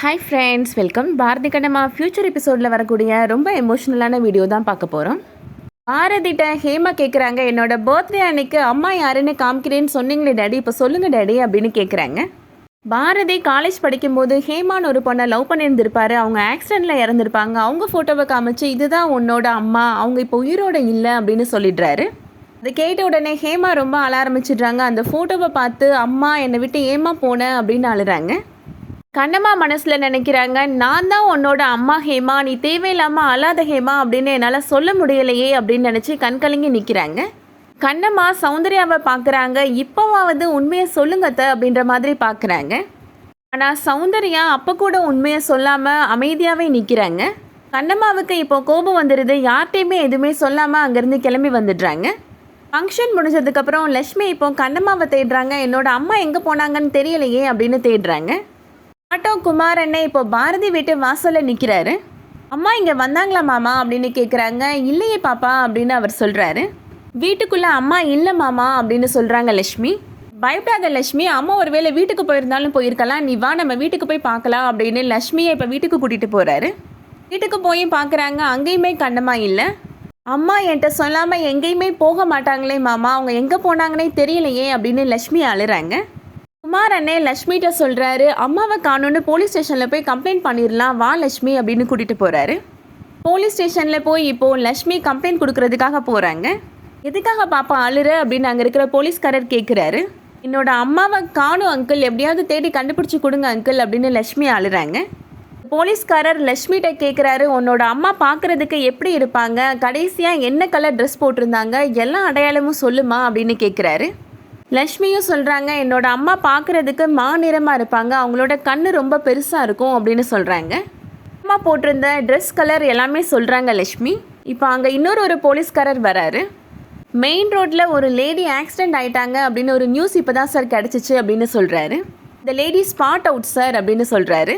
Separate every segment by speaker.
Speaker 1: Hi friends welcome Bharathi Kannamma future எபிசோடில் வரக்கூடிய ரொம்ப எமோஷ்னலான வீடியோ தான் பார்க்க போகிறோம் பாரதிட்ட ஹேமா கேட்குறாங்க என்னோட பர்த்டே அன்னைக்கு அம்மா யாருன்னு காமிக்கிறேன்னு சொன்னீங்களே டேடி இப்போ சொல்லுங்கள் டேடி அப்படின்னு கேட்குறாங்க பாரதி காலேஜ் படிக்கும்போது ஹேமான்னு ஒரு பொண்ணை லவ் பண்ணியிருந்திருப்பாரு. அவங்க ஆக்சிடெண்ட்டில் இறந்துருப்பாங்க. அவங்க ஃபோட்டோவை காமிச்சு இதுதான் உன்னோட அம்மா அவங்க இப்போ உயிரோட இல்லை அப்படின்னு சொல்லிடுறாரு. அதை கேட்ட உடனே ஹேமா ரொம்ப அழ ஆரம்பிச்சிடுறாங்க. அந்த ஃபோட்டோவை பார்த்து அம்மா என்னை விட்டு ஏமா போனேன் அப்படின்னு அழுறாங்க. கண்ணம்மா மனசில் நினைக்கிறாங்க நான் தான் உன்னோட அம்மா ஹேமா நீ தேவையில்லாமல் அழாத ஹேமா அப்படின்னு என்னால் சொல்ல முடியலையே அப்படின்னு நினச்சி கண்கலங்கி நிற்கிறாங்க கண்ணம்மா சௌந்தர்யாவை பார்க்குறாங்க இப்போவாவது உண்மையை சொல்லுங்கத்த அப்படின்ற மாதிரி பார்க்குறாங்க ஆனால் சௌந்தர்யா அப்போ கூட உண்மையை சொல்லாமல் அமைதியாகவே நிற்கிறாங்க கண்ணம்மாவுக்கு இப்போ கோபம் வந்துடுது யார்கிட்டையுமே எதுவுமே சொல்லாமல் அங்கேருந்து கிளம்பி வந்துடுறாங்க. ஃபங்க்ஷன் முடிஞ்சதுக்கப்புறம் லக்ஷ்மி இப்போ கண்ணம்மாவை தேடுறாங்க என்னோட அம்மா எங்கே போனாங்கன்னு தெரியலையே அப்படின்னு தேடுறாங்க. ஆட்டோ குமாரண்ணே இப்போ பாரதி வீட்டு வாசலில் நிற்கிறாரு அம்மா இங்கே வந்தாங்களா மாமா அப்படின்னு கேட்குறாங்க இல்லையே பாப்பா அப்படின்னு அவர் சொல்கிறாரு வீட்டுக்குள்ளே அம்மா இல்லை மாமா அப்படின்னு சொல்கிறாங்க லக்ஷ்மி பயப்படாத லக்ஷ்மி அம்மா ஒருவேளை வீட்டுக்கு போயிருந்தாலும் போயிருக்கலாம். நீ வா நம்ம வீட்டுக்கு போய் பார்க்கலாம் அப்படின்னு லக்ஷ்மியை இப்போ வீட்டுக்கு கூட்டிகிட்டு போகிறாரு வீட்டுக்கு போய் பார்க்குறாங்க அங்கேயுமே கண்ணமா இல்லை. அம்மா என்கிட்ட சொல்லாமல் எங்கேயுமே போக மாட்டாங்களே மாமா. அவங்க எங்கே போனாங்கன்னே தெரியலையே அப்படின்னு லக்ஷ்மி அழுறாங்க. குமார் அண்ணே லக்ஷ்மிகிட்ட சொல்கிறாரு அம்மாவை காணோன்னு போலீஸ் ஸ்டேஷனில் போய் கம்ப்ளைண்ட் பண்ணிடலாம் வா லக்ஷ்மி அப்படின்னு கூட்டிகிட்டு போகிறாரு போலீஸ் ஸ்டேஷனில் போய் இப்போது லக்ஷ்மி கம்ப்ளைண்ட் கொடுக்கறதுக்காக போகிறாங்க எதுக்காக பாப்பா அழுற? அப்படின்னு அங்கே இருக்கிற போலீஸ்காரர் கேட்குறாரு என்னோட அம்மாவை காணும் அங்கிள் எப்படியாவது தேடி கண்டுபிடிச்சி கொடுங்க அங்கிள் அப்படின்னு லக்ஷ்மி அழுறாங்க. போலீஸ்காரர் லக்ஷ்மிகிட்ட கேட்குறாரு உன்னோட அம்மா பார்க்குறதுக்கு எப்படி இருப்பாங்க? கடைசியாக என்ன கலர் ட்ரெஸ் போட்டிருந்தாங்க? எல்லா அடையாளமும் சொல்லுமா? அப்படின்னு கேட்குறாரு லக்ஷ்மியும் சொல்கிறாங்க என்னோட அம்மா பார்க்குறதுக்கு மா நிறமாக இருப்பாங்க. அவங்களோட கண்ணு ரொம்ப பெருசாக இருக்கும் அப்படின்னு சொல்கிறாங்க அம்மா போட்டிருந்த ட்ரெஸ் கலர் எல்லாமே சொல்கிறாங்க லக்ஷ்மி. இப்போ அங்கே இன்னொரு ஒரு போலீஸ்காரர் வராரு. மெயின் ரோட்டில் ஒரு லேடி ஆக்சிடென்ட் ஆயிட்டாங்க அப்படின்னு ஒரு நியூஸ் இப்போ தான் சார் கிடச்சிச்சு அப்படின்னு சொல்கிறாரு இந்த லேடி ஸ்பாட் அவுட் சார் அப்படின்னு சொல்கிறாரு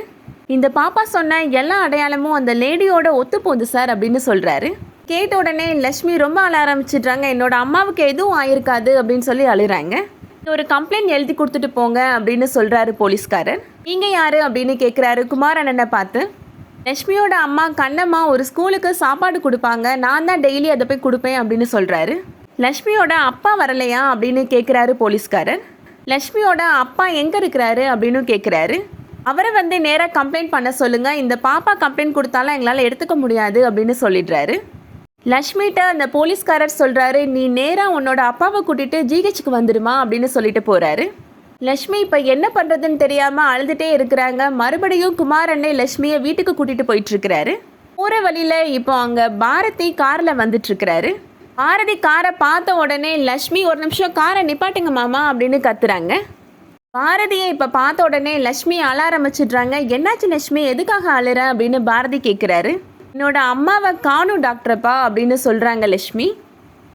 Speaker 1: இந்த பாப்பா சொன்ன எல்லா அடையாளமும் அந்த லேடியோட ஒத்து போகுது சார் அப்படின்னு சொல்கிறாரு கேட்ட உடனே லக்ஷ்மி ரொம்ப அழ ஆரம்பிச்சிடுறாங்க. என்னோட அம்மாவுக்கு எதுவும் ஆயிருக்காது அப்படின்னு சொல்லி அழுகிறாங்க ஒரு கம்ப்ளைண்ட் எழுதி கொடுத்துட்டு போங்க அப்படின்னு சொல்கிறாரு போலீஸ்காரர். நீங்கள் யார் அப்படின்னு கேட்குறாரு குமார் அண்ணனை பார்த்து. லக்ஷ்மியோட அம்மா கண்ணம்மா ஒரு ஸ்கூலுக்கு சாப்பாடு கொடுப்பாங்க. நான் தான் டெய்லி அதை போய் கொடுப்பேன் அப்படின்னு சொல்கிறாரு லக்ஷ்மியோட அப்பா வரலையா அப்படின்னு கேட்குறாரு போலீஸ்காரர். லக்ஷ்மியோட அப்பா எங்கே இருக்கிறாரு அப்படின்னு கேட்குறாரு அவரை வந்து நேராக கம்ப்ளைண்ட் பண்ண சொல்லுங்கள் இந்த பாப்பா கம்ப்ளைண்ட் கொடுத்தாலும் எங்களால் எடுத்துக்க முடியாது அப்படின்னு சொல்லிடுறாரு. லக்ஷ்மிகிட்ட அந்த போலீஸ்காரர் சொல்கிறாரு நீ நேராக உன்னோட அப்பாவை கூட்டிகிட்டு ஜிஹெச்சுக்கு வந்துடுமா அப்படின்னு சொல்லிட்டு போகிறாரு லக்ஷ்மி இப்போ என்ன பண்ணுறதுன்னு தெரியாமல் அழுதுகிட்டே இருக்கிறாங்க. மறுபடியும் குமார் அண்ணே லக்ஷ்மியை வீட்டுக்கு கூட்டிகிட்டு போயிட்டுருக்கிறாரு போகிற வழியில் இப்போ அங்கே பாரதி காரில் வந்துட்டுருக்கிறாரு பாரதி காரை பார்த்த உடனே லக்ஷ்மி ஒரு நிமிஷம் காரை நிப்பாட்டுங்க மாமா அப்படின்னு கத்துறாங்க. பாரதியை இப்போ பார்த்த உடனே லக்ஷ்மி அழ ஆரம்பிச்சிடுறாங்க என்னாச்சு லக்ஷ்மி எதுக்காக அழுற? அப்படின்னு பாரதி கேட்குறாரு என்னோட அம்மாவை காணும் டாக்டர்ப்பா அப்படின்னு சொல்கிறாங்க லக்ஷ்மி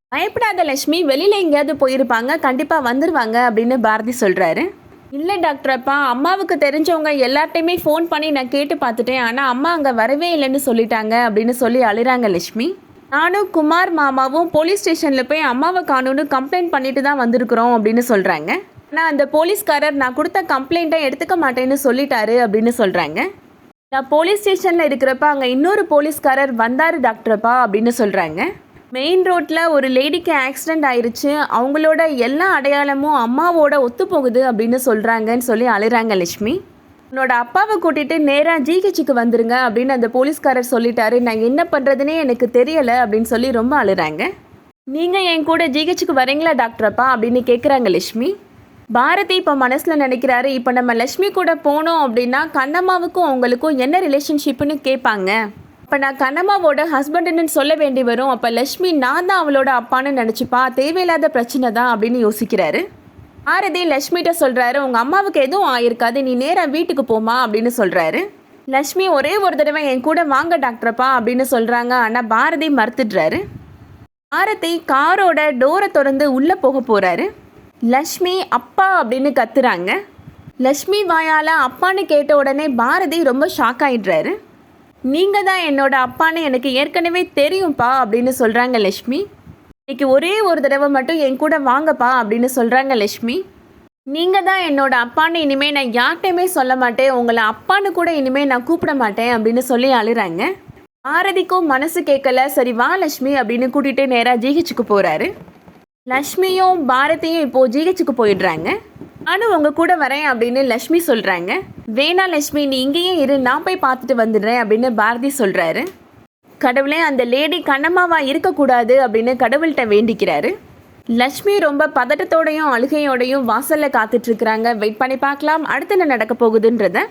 Speaker 1: பயப்படாத லக்ஷ்மி வெளியில் எங்கேயாவது போயிருப்பாங்க கண்டிப்பாக வந்துடுவாங்க அப்படின்னு பாரதி சொல்கிறாரு இல்லை டாக்டரப்பா அம்மாவுக்கு தெரிஞ்சவங்க எல்லார்ட்டையுமே ஃபோன் பண்ணி நான் கேட்டு பார்த்துட்டேன். ஆனால் அம்மா அங்கே வரவே இல்லைன்னு சொல்லிட்டாங்க அப்படின்னு சொல்லி அழுறாங்க லக்ஷ்மி நானும் குமார் மாமாவும் போலீஸ் ஸ்டேஷனில் போய் அம்மாவை காணும்னு கம்ப்ளைண்ட் பண்ணிட்டு தான் வந்திருக்கிறோம் அப்படின்னு சொல்கிறாங்க ஆனால் அந்த போலீஸ்காரர் நான் கொடுத்த கம்ப்ளைண்ட்டை எடுத்துக்க மாட்டேன்னு சொல்லிட்டாரு அப்படின்னு சொல்கிறாங்க நான் போலீஸ் ஸ்டேஷனில் இருக்கிறப்ப அங்கே இன்னொரு போலீஸ்காரர் வந்தார் டாக்டர்ப்பா அப்படின்னு சொல்கிறாங்க மெயின் ரோட்டில் ஒரு லேடிக்கு ஆக்சிடெண்ட் ஆயிருச்சு. அவங்களோட எல்லா அடையாளமும் அம்மாவோட ஒத்து போகுது அப்படின்னு சொல்கிறாங்கன்னு சொல்லி அழுறாங்க லட்சுமி. உன்னோட அப்பாவை கூட்டிகிட்டு நேராக ஜிஹெச்சுக்கு வந்துருங்க அப்படின்னு அந்த போலீஸ்காரர் சொல்லிட்டாரு. நான் என்ன பண்ணுறதுனே எனக்கு தெரியலை அப்படின்னு சொல்லி ரொம்ப அழுறாங்க. நீங்கள் என் கூட ஜிஹெச்சுக்கு வரீங்களா டாக்டரப்பா அப்படின்னு கேட்குறாங்க லட்சுமி. பாரதி இப்போ மனசில் நினைக்கிறாரு இப்போ நம்ம லக்ஷ்மி கூட போனோம் அப்படின்னா கண்ணம்மாவுக்கும் அவங்களுக்கும் என்ன ரிலேஷன்ஷிப்னு கேட்பாங்க. இப்போ நான் கண்ணம்மாவோட ஹஸ்பண்டுன்னு சொல்ல வேண்டி வரும். அப்போ லக்ஷ்மி நான் தான் அவளோட அப்பான்னு நினச்சிப்பா. தேவையில்லாத பிரச்சனை தான் அப்படின்னு யோசிக்கிறாரு. பாரதி லக்ஷ்மிகிட்ட சொல்கிறாரு உங்கள் அம்மாவுக்கு எதுவும் ஆயிருக்காது. நீ நேராக வீட்டுக்கு போமா அப்படின்னு சொல்கிறாரு லக்ஷ்மி ஒரே ஒரு தடவை என் கூட வாங்க டாக்டர்ப்பா அப்படின்னு சொல்கிறாங்க ஆனால் பாரதி மறுத்துடுறாரு. பாரதி காரோட டோரை திறந்து உள்ளே போக போகிறாரு லக்ஷ்மி அப்பா அப்படின்னு கத்துறாங்க. லக்ஷ்மி வாயால் அப்பான்னு கேட்ட உடனே பாரதி ரொம்ப ஷாக் ஆயிடுறாரு. நீங்கள் தான் என்னோட அப்பான்னு எனக்கு ஏற்கனவே தெரியும்ப்பா அப்படின்னு சொல்கிறாங்க லக்ஷ்மி இன்னைக்கு ஒரே ஒரு தடவை மட்டும் என் கூட வாங்கப்பா அப்படின்னு சொல்கிறாங்க லக்ஷ்மி நீங்கள் தான் என்னோட அப்பான்னு இனிமேல் நான் யார்கிட்டையுமே சொல்ல மாட்டேன். உங்களை அப்பான்னு கூட இனிமேல் நான் கூப்பிட மாட்டேன் அப்படின்னு சொல்லி அழுகிறாங்க பாரதிக்கும் மனசு கேட்கல. சரி வா லக்ஷ்மி அப்படின்னு கூட்டிகிட்டு நேராக ஜிஹெச்சுக்கு போகிறாரு லக்ஷ்மியும் பாரதியும் இப்போது ஜிஹெச்சுக்கு போயிடுறாங்க. நானும் உங்கள் கூட வரேன் அப்படின்னு லக்ஷ்மி சொல்கிறாங்க வேணா லக்ஷ்மி நீ இங்கேயே இரு நான் போய் பார்த்துட்டு வந்துடுறேன் அப்படின்னு பாரதி சொல்கிறாரு கடவுளே அந்த லேடி கண்ணம்மாவா இருக்கக்கூடாது அப்படின்னு கடவுள்கிட்ட வேண்டிக்கிறாரு. லக்ஷ்மி ரொம்ப பதட்டத்தோடையும் அழுகையோடையும் வாசல்ல காத்துட்டு இருக்கிறாங்க. வெயிட் பண்ணி பார்க்கலாம் அடுத்து என்ன நடக்க போகுதுன்றத.